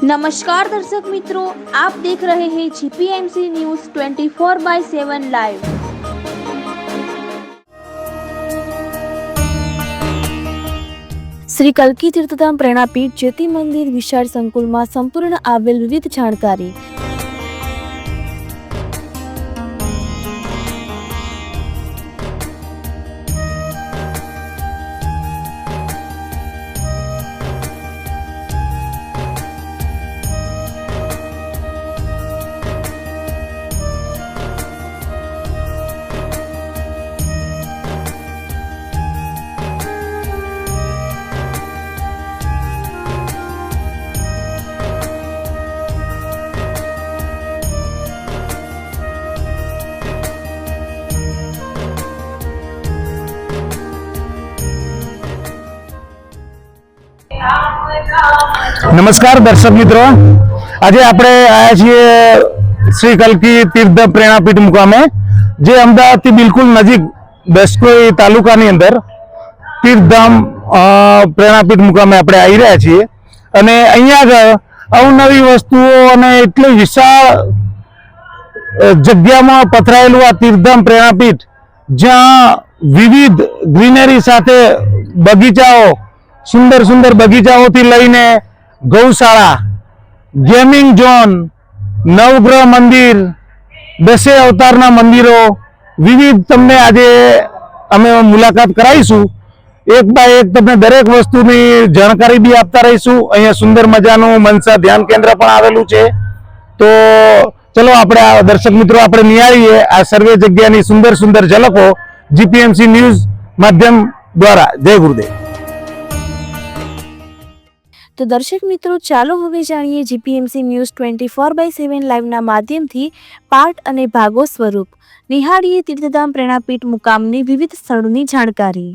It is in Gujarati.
નમસ્કાર દર્શક મિત્રો આપ દેખ રહે હે GPMC news 24 by 7 live Shri કલકી તીર્થધામ પ્રેરણાપીઠ જ્યોતિ મંદિર વિશાળ સંકુલમાં સંપૂર્ણ આવેલ વિવિધ જાણકારી નમસ્કાર દર્શક મિત્રો. આજે આપણે આવ્યા છીએ શ્રી કલ્કી તીર્થ પ્રેરણાપીઠ મુકામે, જે અમદાવાદથી બિલકુલ નજીક દસકોઈ તાલુકાની અંદર તીર્થધામ પ્રેરણાપીઠ મુકામે આપણે આવી રહ્યા છીએ. અને અહીંયા આગળ અવનવી વસ્તુઓ અને એટલી વિશાળ જગ્યામાં પથરાયેલું આ તીર્થધામ પ્રેરણાપીઠ, જ્યાં વિવિધ ગ્રીનરી સાથે બગીચાઓ સુંદર સુંદર બગીચાઓથી લઈને ગૌશાળા ગેમિંગ ઝોન નવગ્રહ મંદિર, દસે અવતારના મંદિરો, વિવિધ તમને આજે અમે મુલાકાત કરાવીશું. એક બાય એક તમને દરેક વસ્તુની જાણકારી બી આપતા રહીશું. અહીંયા સુંદર મજાનું મનસા ધ્યાન કેન્દ્ર પણ આવેલું છે. તો ચલો આપણે આ દર્શક મિત્રો આપણે નિહાળીએ આ સર્વે જગ્યાની સુંદર સુંદર ઝલકો જીપીએમસી ન્યૂઝ માધ્યમ દ્વારા. જય ગુરુદેવ. તો દર્શક મિત્રો, ચાલો હવે જાણીએ GPMC news twenty four by seven લાઈવના માધ્યમથી પાઠ અને ભાગો સ્વરૂપ. નિહાળીએ તીર્થધામ પ્રેરણાપીઠ મુકામની વિવિધ સ્થળોની જાણકારી.